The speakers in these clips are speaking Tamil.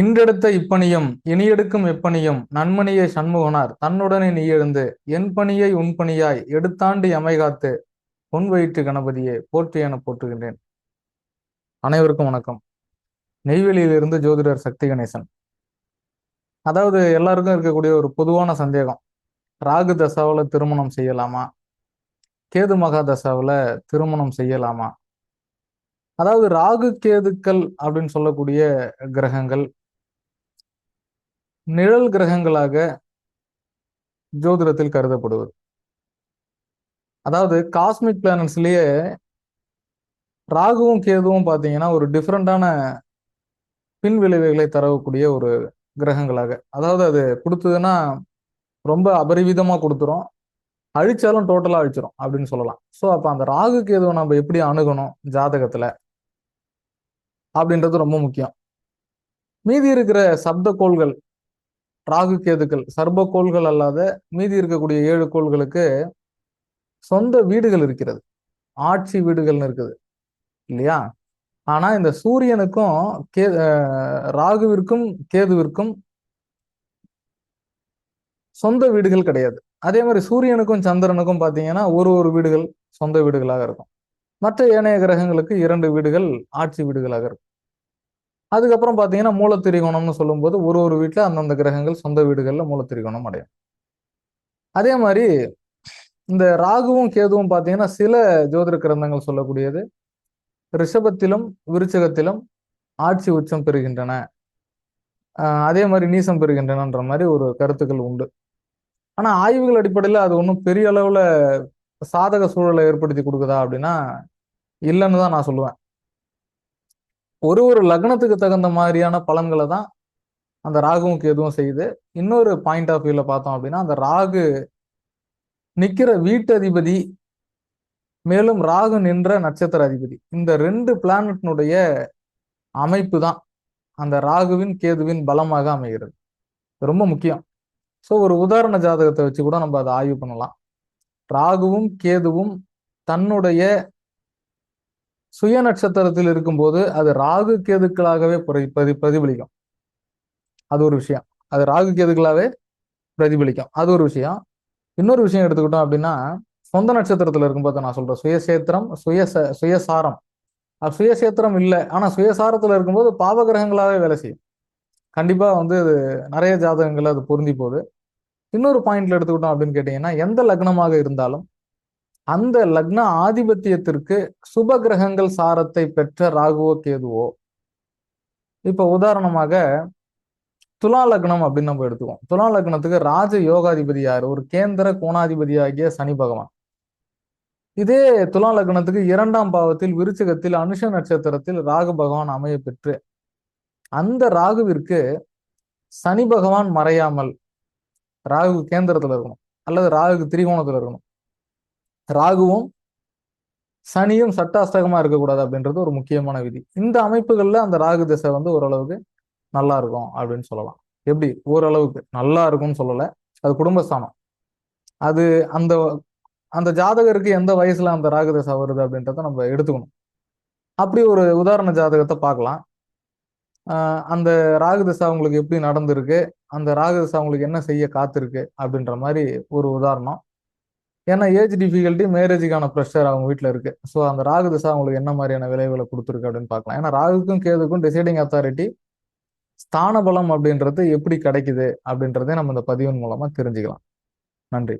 இன்றெடுத்த இப்பணியும் இனியெடுக்கும் எப்பணியும் நன்மணியை சண்முகனார். தன்னுடனே நீ எழுந்து என் பணியை உன் பணியாய் எடுத்தாண்டு அமைகாத்து பொன் வயிற்று கணபதியே போற்றி என போற்றுகின்றேன். அனைவருக்கும் வணக்கம். நெய்வேலியிலிருந்து ஜோதிடர் சக்தி கணேசன். அதாவது எல்லாருக்கும் இருக்கக்கூடிய ஒரு பொதுவான சந்தேகம். ராகு தசாவில் திருமணம் செய்யலாமா? கேது மகா தசாவில் திருமணம் செய்யலாமா? அதாவது ராகு கேதுக்கள் அப்படின்னு சொல்லக்கூடிய கிரகங்கள் நிழல் கிரகங்களாக ஜோதிடத்தில் கருதப்படுவது அதாவது காஸ்மிக் பிளானட்ஸ்லயே ராகுவும் கேதுவும் பார்த்தீங்கன்னா ஒரு டிஃப்ரெண்டான பின் விளைவுகளை தரக்கூடிய ஒரு கிரகங்களாக. அதாவது அது கொடுத்ததுன்னா ரொம்ப அபரிவிதமாக கொடுத்துரும். அழிச்சாலும் டோட்டலாக அழிச்சிரும் அப்படின்னு சொல்லலாம். ஸோ அப்போ அந்த ராகு கேதுவை நம்ம எப்படி அணுகணும் ஜாதகத்தில்? அப்படின்றது ரொம்ப முக்கியம். மீதி இருக்கிற சப்த கோள்கள் ராகு கேதுக்கள் சர்ப கோள்கள் அல்லாத மீதி இருக்கக்கூடிய ஏழு கோள்களுக்கு சொந்த வீடுகள் இருக்கிறது. ஆட்சி வீடுகள்னு இருக்குது. இல்லையா? ஆனா இந்த சூரியனுக்கும் கே ராகுவிற்கும் கேதுவிற்கும் சொந்த வீடுகள் கிடையாது. அதே மாதிரி சூரியனுக்கும் சந்திரனுக்கும் பார்த்தீங்கன்னா ஒரு ஒரு வீடுகள் சொந்த வீடுகளாக இருக்கும். மற்ற ஏனைய கிரகங்களுக்கு இரண்டு வீடுகள் ஆட்சி வீடுகளாக இருக்கும். அதுக்கப்புறம் பார்த்தீங்கன்னா மூலத்திரிகோணம்னு சொல்லும்போது ஒரு ஒரு வீட்டில் அந்தந்த கிரகங்கள் சொந்த வீடுகளில் மூலத்திரிகோணம் அடையும். அதே மாதிரி இந்த ராகுவும் கேதுவும் பார்த்தீங்கன்னா சில ஜோதிட கிரந்தங்கள் சொல்லக்கூடியது. ரிஷபத்திலும் விருச்சகத்திலும் ஆட்சி உச்சம் பெறுகின்றன. அதே மாதிரி நீசம் பெறுகின்றனன்ற மாதிரி ஒரு கருத்துக்கள் உண்டு. ஆனால் ஆய்வுகள் அடிப்படையில் அது ஒன்றும் பெரிய அளவில் சாதக சூழலை ஏற்படுத்தி கொடுக்குதா அப்படின்னா இல்லைன்னு தான் நான் சொல்லுவேன். ஒரு ஒரு லக்னத்துக்கு தகுந்த மாதிரியான பலன்களை தான் அந்த ராகுவுக்கு கேதுவும் செய்யுது. இன்னொரு பாயிண்ட் ஆஃப் வியூவில் பார்த்தோம் அப்படின்னா அந்த ராகு நிற்கிற வீட்டு அதிபதி மேலும் ராகு நின்ற நட்சத்திர அதிபதி. இந்த ரெண்டு பிளானட்னுடைய அமைப்பு தான் அந்த ராகுவின் கேதுவின் பலமாக அமைகிறது. ரொம்ப முக்கியம். ஸோ ஒரு உதாரண ஜாதகத்தை வச்சு கூட நம்ம அதை ஆய்வு பண்ணலாம். ராகுவும் கேதுவும் தன்னுடைய சுய நட்சத்திரத்தில் இருக்கும்போது அது ராகு கேதுக்களாகவே பிரதி பிரதிபலிக்கும். அது ஒரு விஷயம். அது ராகு கேதுக்களாகவே பிரதிபலிக்கும். அது ஒரு விஷயம். இன்னொரு விஷயம் எடுத்துக்கிட்டோம் அப்படின்னா சொந்த நட்சத்திரத்தில் இருக்கும்போது நான் சொல்கிறேன் சுயசேத்திரம் சுய சுயசாரம். சுயசேத்திரம் இல்லை. ஆனால் சுயசாரத்தில் இருக்கும்போது பாவகிரகங்களாகவே வேலை செய்யும். கண்டிப்பாக வந்து அது நிறைய ஜாதகங்கள் அது பொருந்தி போகுது. இன்னொரு பாயிண்ட்ல எடுத்துக்கிட்டோம் அப்படின்னு கேட்டீங்கன்னா எந்த லக்னமாக இருந்தாலும் அந்த லக்ன ஆதிபத்தியத்திற்கு சுப கிரகங்கள் சாரத்தை பெற்ற ராகுவோ கேதுவோ. இப்ப உதாரணமாக துலா லக்னம் அப்படின்னு நம்ம எடுத்துக்கோம் துலா லக்னத்துக்கு ராஜ யோகாதிபதி யார்? ஒரு கேந்திர கோணாதிபதி ஆகிய சனி பகவான். இதே துலா லக்னத்துக்கு இரண்டாம் பாவத்தில் விருச்சகத்தில் அனுஷ நட்சத்திரத்தில் ராகு பகவான் அமைய பெற்று அந்த ராகுவிற்கு சனி பகவான் மறையாமல் ராகு கேந்திரத்துல இருக்கணும். அல்லது ராகு திரிகோணத்துல இருக்கணும். ராகுவும் சனியும் சட்டாஸ்தகமா இருக்கக்கூடாது அப்படின்றது ஒரு முக்கியமான விதி. இந்த அமைப்புகள்ல அந்த ராகு திசை வந்து ஓரளவுக்கு நல்லா இருக்கும் அப்படின்னு சொல்லலாம். எப்படி? ஓரளவுக்கு நல்லா இருக்கும்னு சொல்லலை. அது குடும்பஸ்தானம். அது அந்த அந்த ஜாதகருக்கு எந்த வயசுல அந்த ராகு தசை வருது அப்படின்றத நம்ம எடுத்துக்கணும். அப்படி ஒரு உதாரண ஜாதகத்தை பார்க்கலாம். அந்த ராகு திசை அவங்களுக்கு எப்படி நடந்திருக்கு? அந்த ராகு திசை அவங்களுக்கு என்ன செய்ய காத்திருக்கு? அப்படின்ற மாதிரி ஒரு உதாரணம். ஏன்னா ஏஜ் டிஃபிகல்ட்டி மேரேஜுக்கான ப்ரெஷர் அவங்க வீட்டில் இருக்கு. ஸோ அந்த ராகு தசை அவங்களுக்கு என்ன மாதிரியான விளைவுகளை கொடுத்துருக்கு அப்படின்னு பார்க்கலாம். ஏன்னா ராகுக்கும் கேதுக்கும் டிசைடிங் அத்தாரிட்டி ஸ்தான பலம் அப்படின்றது எப்படி கிடைக்குது அப்படின்றதே நம்ம இந்த பதிவின் மூலமா தெரிஞ்சுக்கலாம். நன்றி.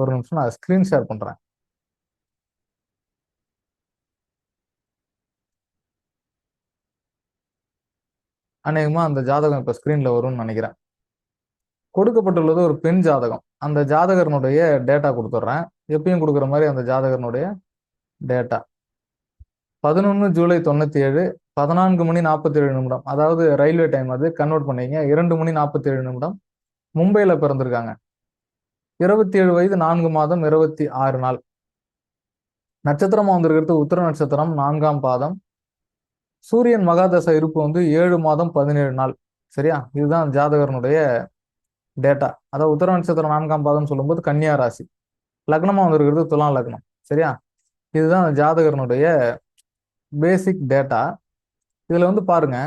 ஒரு நிமிஷம் நான் ஸ்கிரீன் ஷேர் பண்றேன். அநேகமா அந்த ஜாதகம் இப்ப ஸ்கிரீன்ல வரும்னு நினைக்கிறேன். கொடுக்கப்பட்டுள்ளது ஒரு பெண் ஜாதகம். அந்த ஜாதகர்னுடைய டேட்டா கொடுத்துட்றேன். எப்பயும் கொடுக்குற மாதிரி அந்த ஜாதகர்னுடைய டேட்டா பதினொன்று ஜூலை தொண்ணூற்றி ஏழு பதினான்கு மணி நாற்பத்தி ஏழு நிமிடம். அதாவது ரயில்வே டைம் அது. கன்வெர்ட் பண்ணீங்க. இரண்டு மணி நாற்பத்தி ஏழு நிமிடம். மும்பையில் பிறந்திருக்காங்க. இருபத்தி ஏழு வயது நான்கு மாதம் இருபத்தி ஆறு நாள். நட்சத்திரமாக வந்திருக்கிறது. உத்தர நட்சத்திரம் நான்காம் பாதம். சூரியன் மகாதச இருப்பு வந்து ஏழு மாதம் பதினேழு நாள். சரியா? இதுதான் ஜாதகரனுடைய டேட்டா அதாவது உத்தர நட்சத்திரம் நான்காம் பாதம்னு சொல்லும்போது கன்னியா ராசி. லக்னமா வந்திருக்கிறது துலாம் லக்னம். சரியா? இதுதான் ஜாதகரனுடைய பேசிக் டேட்டா இதுல வந்து பாருங்க.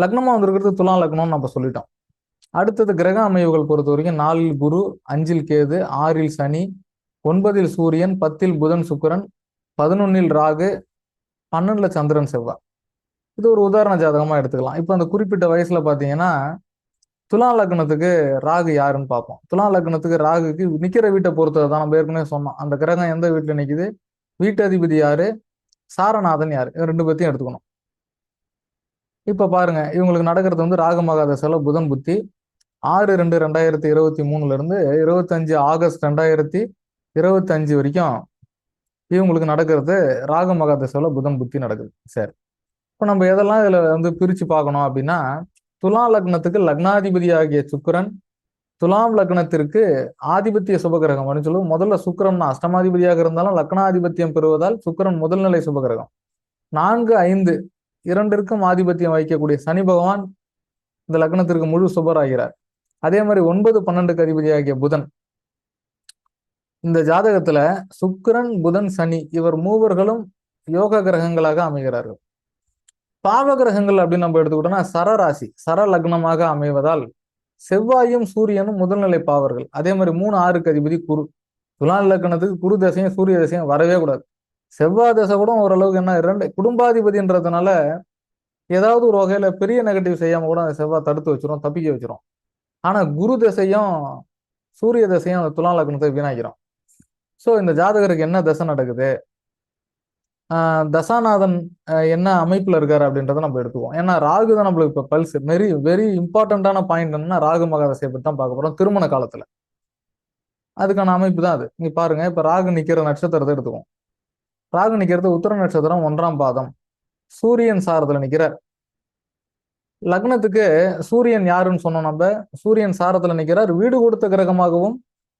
லக்னமா வந்திருக்கிறது துலாம் லக்னம்னு நம்ம சொல்லிட்டோம். அடுத்தது கிரக அமைவுகள் பொறுத்த வரைக்கும் நாலில் குரு அஞ்சில் கேது ஆறில் சனி ஒன்பதில் சூரியன் பத்தில் புதன் சுக்கிரன் பதினொன்னில் ராகு பன்னெண்டுல சந்திரன் செவ்வாய். இது ஒரு உதாரண ஜாதகமாக எடுத்துக்கலாம். இப்போ அந்த குறிப்பிட்ட வயசில் பார்த்தீங்கன்னா துலா லக்னத்துக்கு ராகு யாருன்னு பார்ப்போம். துலா லக்னத்துக்கு ராகுக்கு நிக்கிற வீட்டை பொறுத்தது தான் நம்ம ஏற்கனவே சொன்னோம். அந்த கிரகம் எந்த வீட்டுல நிக்குது? வீட்டதிபதி யாரு? சாரநாதன் யாரு? இவன் ரெண்டு பத்தியும் எடுத்துக்கணும். இப்ப பாருங்க இவங்களுக்கு நடக்கிறது வந்து ராகு மகாதசையில புதன் புத்தி. ஆறு ரெண்டு ரெண்டாயிரத்தி இருபத்தி மூணுல இருந்து இருபத்தஞ்சு ஆகஸ்ட் ரெண்டாயிரத்தி இருபத்தஞ்சு வரைக்கும் இவங்களுக்கு நடக்கிறது ராக மகாதசையில புதன் புத்தி நடக்குது. சரி. இப்போ நம்ம எதெல்லாம் இதுல வந்து பிரிச்சு பார்க்கணும் அப்படின்னா துலா லக்னத்துக்கு லக்னாதிபதி ஆகிய சுக்கிரன் துலாம் லக்னத்திற்கு ஆதிபத்திய சுபகிரகம் அப்படின்னு சொல்லுவோம். முதல்ல சுக்கிரன் அஷ்டமாதிபதியாக இருந்தாலும் லக்னாதிபத்தியம் பெறுவதால் சுக்கிரன் முதல்நிலை சுபகிரகம். நான்கு ஐந்து இரண்டிற்கும் ஆதிபத்தியம் வகிக்கக்கூடிய சனி பகவான் இந்த லக்னத்திற்கு முழு சுபராகிறார். அதே மாதிரி ஒன்பது பன்னெண்டுக்கு அதிபதியாகிய புதன். இந்த ஜாதகத்துல சுக்கரன் புதன் சனி இவர் மூவர்களும் யோக கிரகங்களாக அமைகிறார்கள். பாவகிரகங்கள் அப்படின்னு நம்ம எடுத்துக்கிட்டோம்னா சரராசி சர லக்னமாக அமைவதால் செவ்வாயும் சூரியனும் முதல்நிலை பாவர்கள். அதே மாதிரி மூணு ஆறுக்கு அதிபதி குரு. துலா லக்னத்துக்கு குரு தசையும் சூரிய தசையும் வரவே கூடாது. செவ்வாய் தசை கூட ஓரளவுக்கு என்ன இரண்டு குடும்பாதிபதின்றதுனால ஏதாவது ஒரு வகையில பெரிய நெகட்டிவ் செய்யாம கூட அந்த செவ்வாய் தடுத்து வச்சிரும் தப்பிக்க வச்சிரும். ஆனா குரு தசையும் சூரிய தசையும் அந்த துலா லக்னத்தை வீணாக்கிறோம் ஸோ இந்த ஜாதகருக்கு என்ன தசை நடக்குது? தசாநாதன் என்ன அமைப்பில் இருக்காரு அப்படின்றத நம்ம எடுத்துக்குவோம். ஏன்னா ராகு தான் நம்மளுக்கு இப்போ பல்ஸ் வெரி வெரி இம்பார்ட்டண்ட்டான பாயிண்ட் என்னன்னா ராகு மகாதசையை பற்றி தான் பார்க்க போகிறோம் திருமண காலத்தில். அதுக்கான அமைப்பு தான் அது. நீ பாருங்க இப்போ ராகு நிற்கிற நட்சத்திரத்தை எடுத்துக்குவோம். ராகு நிற்கிறது உத்தர நட்சத்திரம் ஒன்றாம் பாதம். சூரியன் சாரத்தில் நிற்கிறார் லக்னத்துக்கு சூரியன் யாருன்னு சொன்னோம் நம்ம. சூரியன் சாரத்தில் நிற்கிறார் வீடு கொடுத்த கிரகமாகவும்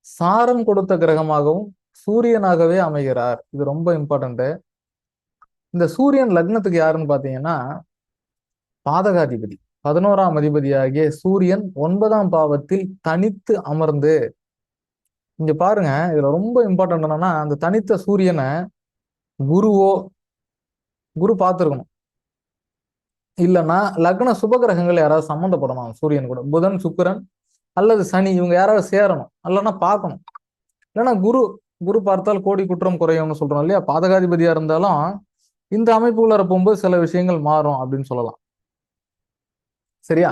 சாரம் கொடுத்த கிரகமாகவும் சூரியனாகவே அமைகிறார். இது ரொம்ப இம்பார்ட்டன்ட்டு இந்த சூரியன் லக்னத்துக்கு யாருன்னு பாத்தீங்கன்னா பாதகாதிபதி. பதினோராம் அதிபதியாகிய சூரியன் ஒன்பதாம் பாவத்தில் தனித்து அமர்ந்து இங்க பாருங்க இதுல ரொம்ப இம்பார்ட்டன்ட் என்னன்னா அந்த தனித்த சூரியனை குருவோ குரு பார்த்துருக்கணும். இல்லைன்னா லக்ன சுபகிரகங்கள் யாராவது சம்மந்தப்படணும் சூரியன் கூட. புதன் சுக்கிரன் அல்லது சனி இவங்க யாராவது சேரணும். இல்லைன்னா பார்க்கணும். இல்லைன்னா குரு குரு பார்த்தால் கோடி குற்றம் குறையும்னு சொல்றோம் இல்லையா? பாதகாதிபதியா இருந்தாலும் இந்த அமைப்புக்குள்ளார போகும்போது சில விஷயங்கள் மாறும் அப்படின்னு சொல்லலாம். சரியா?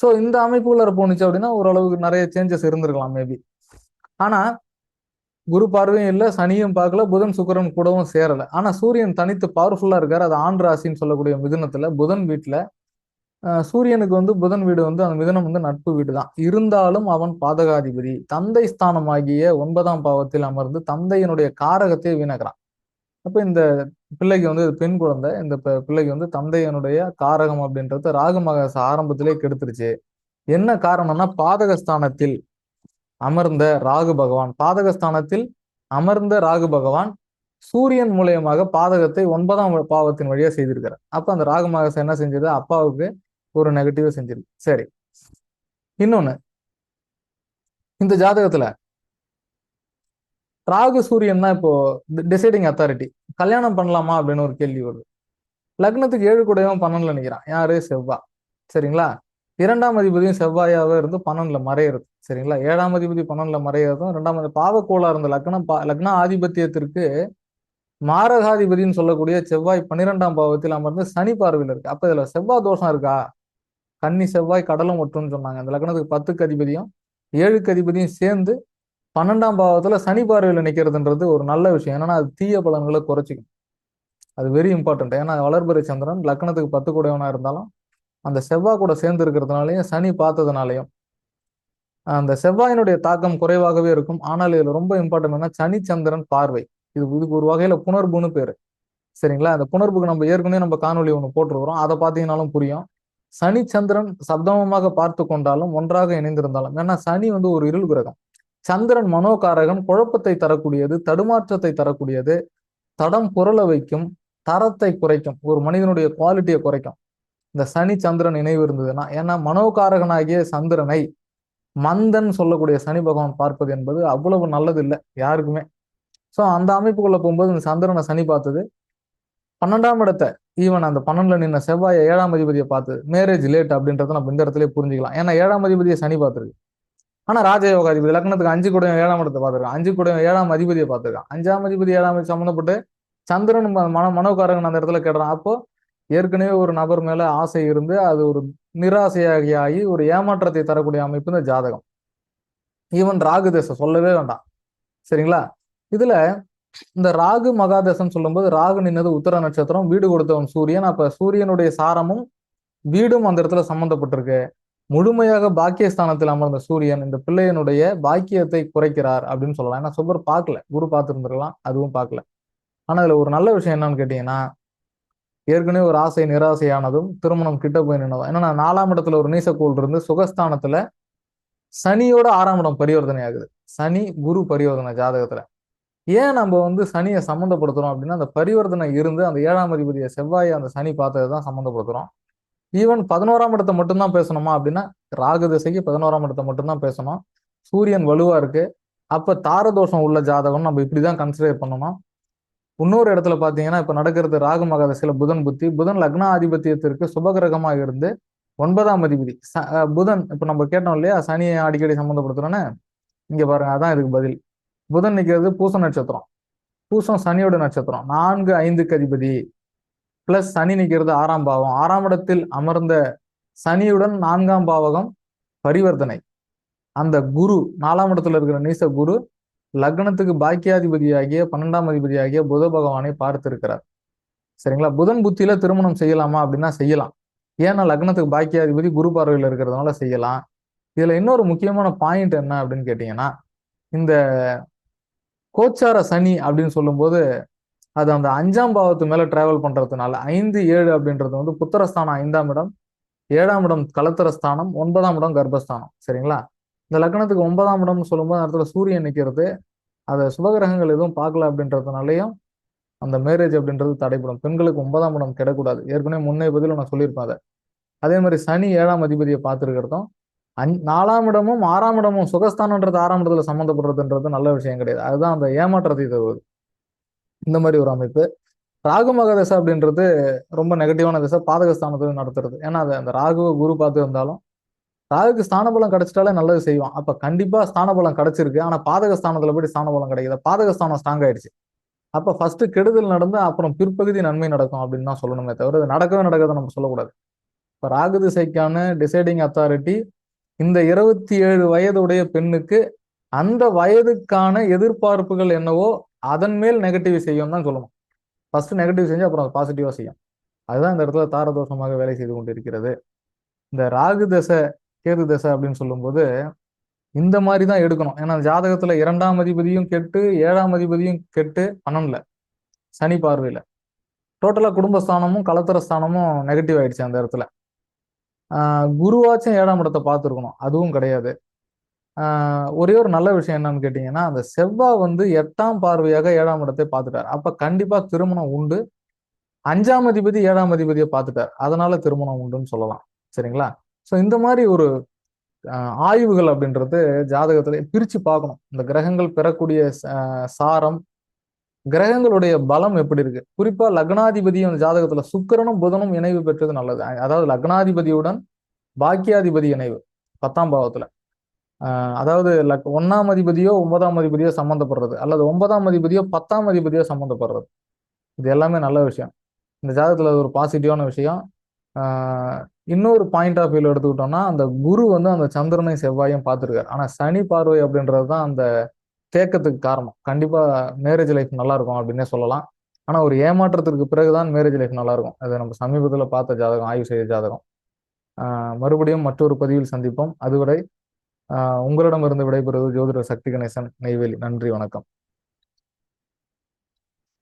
சோ இந்த அமைப்புக்குள்ளார போணுச்சு அப்படின்னா ஓரளவுக்கு நிறைய சேஞ்சஸ் இருந்திருக்கலாம் மேபி ஆனா குரு பார்வையும் இல்லை சனியும் பார்க்கல புதன் சுக்கிரன் கூடவும் சேரல. ஆனா சூரியன் தனித்து பவர்ஃபுல்லா இருக்கார். அது ஆண் ராசின்னு சொல்லக்கூடிய மிதுனத்துல. புதன் வீட்டில் சூரியனுக்கு வந்து புதன் வீடு வந்து அந்த மிதனம் வந்து நட்பு வீடு தான் இருந்தாலும் அவன் பாதகாதிபதி. தந்தை ஸ்தானமாகிய ஒன்பதாம் பாவத்தில் அமர்ந்து தந்தையினுடைய காரகத்தை வீணக்கிறான். அப்ப இந்த பிள்ளைக்கு வந்து பெண் குழந்தை இந்த பிள்ளைக்கு வந்து தந்தையனுடைய காரகம் அப்படின்றது ராகமக ஆரம்பத்திலே கெடுத்துருச்சு. என்ன காரணம்னா பாதகஸ்தானத்தில் அமர்ந்த ராகு பகவான் பாதகஸ்தானத்தில் அமர்ந்த ராகு பகவான் சூரியன் மூலியமாக பாதகத்தை ஒன்பதாம் பாவத்தின் வழியா செய்திருக்கிறார். அப்ப அந்த ராகு மகசம் என்ன செஞ்சது? அப்பாவுக்கு ஒரு நெகட்டிவா செஞ்சிருக்கு. சரி. இன்னொன்னு. இந்த ஜாதகத்துல ராகு சூரியன் தான் இப்போ டிசைடிங் அத்தாரிட்டி கல்யாணம் பண்ணலாமா அப்படின்னு ஒரு கேள்வி வருது. லக்னத்துக்கு ஏழு கூடயும் பன்னெண்டுல நினைக்கிறான் யாரு? செவ்வா. சரிங்களா? இரண்டாம் அதிபதியும் செவ்வாயாவே இருந்து பன்னெண்டுல மறையிறது. சரிங்களா? ஏழாம் அதிபதி பன்னெண்டுல மறையிறதும் ரெண்டாம் பாவக்கோளா இருந்த லக்னம் பா- லக்ன ஆதிபத்தியத்திற்கு மாரகாதிபதினு சொல்லக்கூடிய செவ்வாய் பன்னிரெண்டாம் பாவத்தில் அமர்ந்து சனி பார்வையில் இருக்கு. அப்ப இதுல செவ்வாய் தோஷம் இருக்கா? கன்னி செவ்வாய் கடலும் ஒட்டுன்னு சொன்னாங்க. அந்த லக்னத்துக்கு பத்துக்கு அதிபதியும் ஏழுக்கு அதிபதியும் சேர்ந்து பன்னெண்டாம் பாவத்துல சனி பார்வையில் நிக்கிறதுன்றது ஒரு நல்ல விஷயம். ஏன்னா அது தீய பலன்களை குறைச்சிக்கும். அது வெரி இம்பார்ட்டன்ட் ஏன்னா வளர்பிறை சந்திரன் லக்னத்துக்கு பத்து கூடையவனா இருந்தாலும் அந்த செவ்வாய் கூட சேர்ந்து இருக்கிறதுனாலையும் சனி பார்த்ததுனாலையும் அந்த செவ்வாயினுடைய தாக்கம் குறைவாகவே இருக்கும். ஆனால் இதுல ரொம்ப இம்பார்ட்டன்ட் என்ன சனி சந்திரன் பார்வை. இது இதுக்கு ஒரு வகையில புணர்வுன்னு பேரு. சரிங்களா? அந்த புணர்வுக்கு நம்ம ஏற்கனவே நம்ம காணொலி ஒன்று போட்டுருக்குறோம். அதை பார்த்தீங்கன்னாலும் புரியும். சனி சந்திரன் சப்தமமாக பார்த்து கொண்டாலும் ஒன்றாக இணைந்திருந்தாலும் ஏன்னா சனி வந்து ஒரு இருள் கிரகம். சந்திரன் மனோகாரகன் குழப்பத்தை தரக்கூடியது தடுமாற்றத்தை தரக்கூடியது. தடம் புரள வைக்கும் தரத்தை குறைக்கும். ஒரு மனிதனுடைய குவாலிட்டியை குறைக்கும். இந்த சனி சந்திரன் இணைவு இருந்ததுன்னா ஏன்னா மனோகாரகனாகிய சந்திரனை மந்தன் சொல்லக்கூடிய சனி பகவான் பார்ப்பது என்பது அவ்வளவு நல்லது இல்லை யாருக்குமே. ஸோ அந்த அமைப்புக்குள்ள போகும்போது இந்த சந்திரனை சனி பார்த்தது. பன்னெண்டாம் இடத்தை ஈவன் அந்த பன்னெண்டுல நின்ன செவ்வாய் ஏழாம் அதிபதியை பார்த்து மேரேஜ் லேட் அப்படின்றத நம்ம இந்த இடத்துல புரிஞ்சுக்கலாம். ஏன்னா ஏழாம் அதிபதியை சனி பார்த்துருக்கு. ஆனா ராஜயோக அதிபதி லக்னத்துக்கு அஞ்சு கூட ஏழாம் இடத்தை பார்த்துருக்கான். அஞ்சு கூட ஏழாம் அதிபதியை பார்த்துருக்கான். அஞ்சாம் அதிபதி ஏழாம் சம்மந்தப்பட்டு சந்திரன் ம- மன மனோகாரகன் அந்த இடத்துல கேடுறான் அப்போ ஏற்கனவே ஒரு நபர் மேல ஆசை இருந்து அது ஒரு நிராசையாகி ஆகி ஒரு ஏமாற்றத்தை தரக்கூடிய அமைப்பு இந்த ஜாதகம். ஈவன் ராகு தேசம் சொல்லவே வேண்டாம். சரிங்களா? இதுல இந்த ராகு மகாதேசம் சொல்லும்போது ராகு நின்னது உத்தர நட்சத்திரம் வீடு கொடுத்தவன் சூரியன். அப்ப சூரியனுடைய சாரமும் வீடும் அந்த இடத்துல சம்மந்தப்பட்டிருக்கு முழுமையாக பாக்கியஸ்தானத்தில் அமர்ந்த சூரியன் இந்த பிள்ளையனுடைய பாக்கியத்தை குறைக்கிறார் அப்படின்னு சொல்லலாம். ஏன்னா சுபர் பார்க்கல. குரு பார்த்துருந்துருக்கலாம். அதுவும் பார்க்கல. ஆனா இதுல ஒரு நல்ல விஷயம் என்னன்னு கேட்டீங்கன்னா ஏற்கனவே ஒரு ஆசை நிராசையானதும் திருமணம் கிட்ட போய் நின்னதும். ஏன்னா நாலாம் இடத்துல ஒரு நீசக்கோள் இருந்து சுகஸ்தானத்துல சனியோட ஆறாம் இடம் பரிவர்த்தனை ஆகுது. சனி குரு பரிவர்த்தனை ஜாதகத்துல. ஏன் நம்ம வந்து சனியை சம்மந்தப்படுத்துறோம் அப்படின்னா அந்த பரிவர்த்தனை இருந்து அந்த ஏழாம் அதிபதியை செவ்வாயை அந்த சனி பார்த்ததை தான் சம்மந்தப்படுத்துறோம். ஈவன் பதினோராம் இடத்தை மட்டும்தான் பேசணுமா அப்படின்னா ராகு திசைக்கு பதினோராம் இடத்தை மட்டும்தான் பேசணும். சூரியன் வலுவா இருக்கு. அப்ப தாரதோஷம் உள்ள ஜாதகம் நம்ம இப்படிதான் கன்சிடர் பண்ணணும்? இன்னொரு இடத்துல பாத்தீங்கன்னா இப்ப நடக்கிறது ராகு மகாதசையில் புதன் புத்தி. புதன் லக்னாதிபத்தியத்திற்கு சுபகிரகமாக இருந்து ஒன்பதாம் அதிபதி. ச- புதன் இப்ப நம்ம கேட்டோம் இல்லையா? சனியை அடிக்கடி சம்மந்தப்படுத்துறோன்னு இங்க பாருங்க அதான் இதுக்கு பதில். புதன் நிற்கிறது பூச நட்சத்திரம். பூசம் சனியோட நட்சத்திரம். நான்கு ஐந்துக்கு அதிபதி. பிளஸ் சனி நிற்கிறது ஆறாம் பாவம். ஆறாம் இடத்தில் அமர்ந்த சனியுடன் நான்காம் பாவகம் பரிவர்த்தனை. அந்த குரு நாலாம் இடத்துல இருக்கிற நீச குரு லக்னத்துக்கு பாக்கியாதிபதியாகிய பன்னெண்டாம் அதிபதியாகிய புத பகவானை பார்த்திருக்கிறார். சரிங்களா? புதன் புத்தியில திருமணம் செய்யலாமா அப்படின்னா செய்யலாம். ஏன்னா லக்னத்துக்கு பாக்கியாதிபதி குரு பார்வையில் இருக்கிறதுனால செய்யலாம். இதுல இன்னொரு முக்கியமான பாயிண்ட் என்ன அப்படின்னு கேட்டீங்கன்னா இந்த கோச்சார சனி அப்படின்னு சொல்லும்போது அது அந்த அஞ்சாம் பாவத்து மேல டிராவல் பண்றதுனால ஐந்து ஏழு அப்படின்றது வந்து புத்திரஸ்தானம் ஐந்தாம் இடம் ஏழாம் இடம் கலத்திரஸ்தானம் ஒன்பதாம் இடம் கர்ப்பஸ்தானம். சரிங்களா? இந்த லக்னத்துக்கு ஒன்பதாம் இடம்னு சொல்லும்போது இடத்துல சூரியன் நிற்கிறது அதை சுபகிரகங்கள் எதுவும் பார்க்கல அப்படின்றதுனாலையும் அந்த மேரேஜ் அப்படின்றது தடைப்படும் பெண்களுக்கு ஒன்பதாம் இடம் கிடக்கூடாது. ஏற்கனவே முன்னே பதில் நான் சொல்லியிருப்பேன் அதை. அதே மாதிரி சனி ஏழாம் அதிபதியை பார்த்துருக்கிறதும் அஞ் நாலாம் இடமும் ஆறாம் இடமும் சுகஸ்தானன்றது ஆறாம் இடத்துல சம்மந்தப்படுறதுன்றது நல்ல விஷயம் கிடையாது. அதுதான் அந்த ஏமாற்றத்தை தருவது. இந்த மாதிரி ஒரு அமைப்பு. ராகு மகதசை அப்படின்றது ரொம்ப நெகட்டிவான திசை பாதகஸ்தானத்துல நடத்துறது. ஏன்னா அது அந்த ராகுவை குரு பார்த்து வந்தாலும் ராகுக்கு ஸ்தானபலம் கிடைச்சிட்டாலே நல்லது செய்வான். அப்போ கண்டிப்பாக ஸ்தானபலம் கிடைச்சிருக்கு. ஆனால் பாதக ஸ்தானத்தில் போய் ஸ்தானபலம் கிடைக்குது பாதகஸ்தானம் ஸ்ட்ராங் ஆயிடுச்சு. அப்போ ஃபர்ஸ்ட் கெடுதல் நடந்து அப்புறம் பிற்பகுதி நன்மை நடக்கும் அப்படின்னு தான் சொல்லணுமே தவிர அது நடக்கவே நடக்கிறத நம்ம சொல்லக்கூடாது. இப்போ ராகு திசைக்கான டிசைடிங் அத்தாரிட்டி இந்த இருபத்தி ஏழு வயதுடைய பெண்ணுக்கு அந்த வயதுக்கான எதிர்பார்ப்புகள் என்னவோ அதன் மேல் நெகட்டிவ் செய்யும் தான் சொல்லணும் ஃபர்ஸ்ட் நெகட்டிவ் செஞ்சு அப்புறம் பாசிட்டிவாக செய்யும். அதுதான் இந்த இடத்துல தாரதோஷமாக வேலை செய்து கொண்டிருக்கிறது. இந்த ராகு தசை கேது தசை அப்படின்னு சொல்லும்போது இந்த மாதிரி தான் எடுக்கணும். ஏன்னா ஜாதகத்துல இரண்டாம் அதிபதியும் கெட்டு ஏழாம் அதிபதியும் கெட்டு பன்னெண்டுல சனி பார்வையில. டோட்டலா குடும்பஸ்தானமும் கலத்தர ஸ்தானமும் நெகட்டிவ் ஆயிடுச்சு அந்த இடத்துல. குருவாச்சும் ஏழாம் இடத்தை பார்த்துருக்கணும். அதுவும் கிடையாது. ஒரே ஒரு நல்ல விஷயம் என்னன்னு கேட்டீங்கன்னா அந்த செவ்வாய் வந்து எட்டாம் பார்வையாக ஏழாம் இடத்தை பார்த்துட்டார். அப்ப கண்டிப்பா திருமணம் உண்டு. அஞ்சாம் அதிபதி ஏழாம் அதிபதியை பார்த்துட்டார். அதனால திருமணம் உண்டுன்னு சொல்லலாம். சரிங்களா? ஸோ இந்த மாதிரி ஒரு ஆய்வுகள் அப்படின்றது ஜாதகத்துல பிரிச்சு பார்க்கணும். இந்த கிரகங்கள் பெறக்கூடிய சாரம் கிரகங்களுடைய பலம் எப்படி இருக்கு? குறிப்பா லக்னாதிபதியும் அந்த ஜாதகத்துல சுக்கிரனும் புதனும் இணைவு பெற்றது நல்லது. அதாவது லக்னாதிபதியுடன் பாக்கியாதிபதி இணைவு பத்தாம் பாவத்துல. அதாவது ஒன்றாம் ஒன்னாம் அதிபதியோ ஒன்பதாம் அதிபதியோ சம்மந்தப்படுறது. அல்லது ஒன்பதாம் அதிபதியோ பத்தாம் அதிபதியோ சம்மந்தப்படுறது. இது எல்லாமே நல்ல விஷயம். இந்த ஜாதகத்தில் அது ஒரு பாசிட்டிவான விஷயம். இன்னொரு பாயிண்ட் ஆஃப் வியூவில் எடுத்துக்கிட்டோம்னா அந்த குரு வந்து அந்த சந்திரனை செவ்வாயும் பார்த்துருக்காரு. ஆனால் சனி பார்வை அப்படின்றது தான் அந்த தேக்கத்துக்கு காரணம். கண்டிப்பாக மேரேஜ் லைஃப் நல்லா இருக்கும் அப்படின்னே சொல்லலாம். ஆனால் ஒரு ஏமாற்றத்திற்கு பிறகுதான் மேரேஜ் லைஃப் நல்லா இருக்கும். அது நம்ம சமீபத்தில் பார்த்த ஜாதகம் ஆய்வு செய்த ஜாதகம். மறுபடியும் மற்றொரு பதிவில் சந்திப்போம். அதுவரை உங்களிடமிருந்து விடைபெறுவது ஜோதிடர் சக்தி கணேசன் நெய்வேலி. நன்றி வணக்கம்.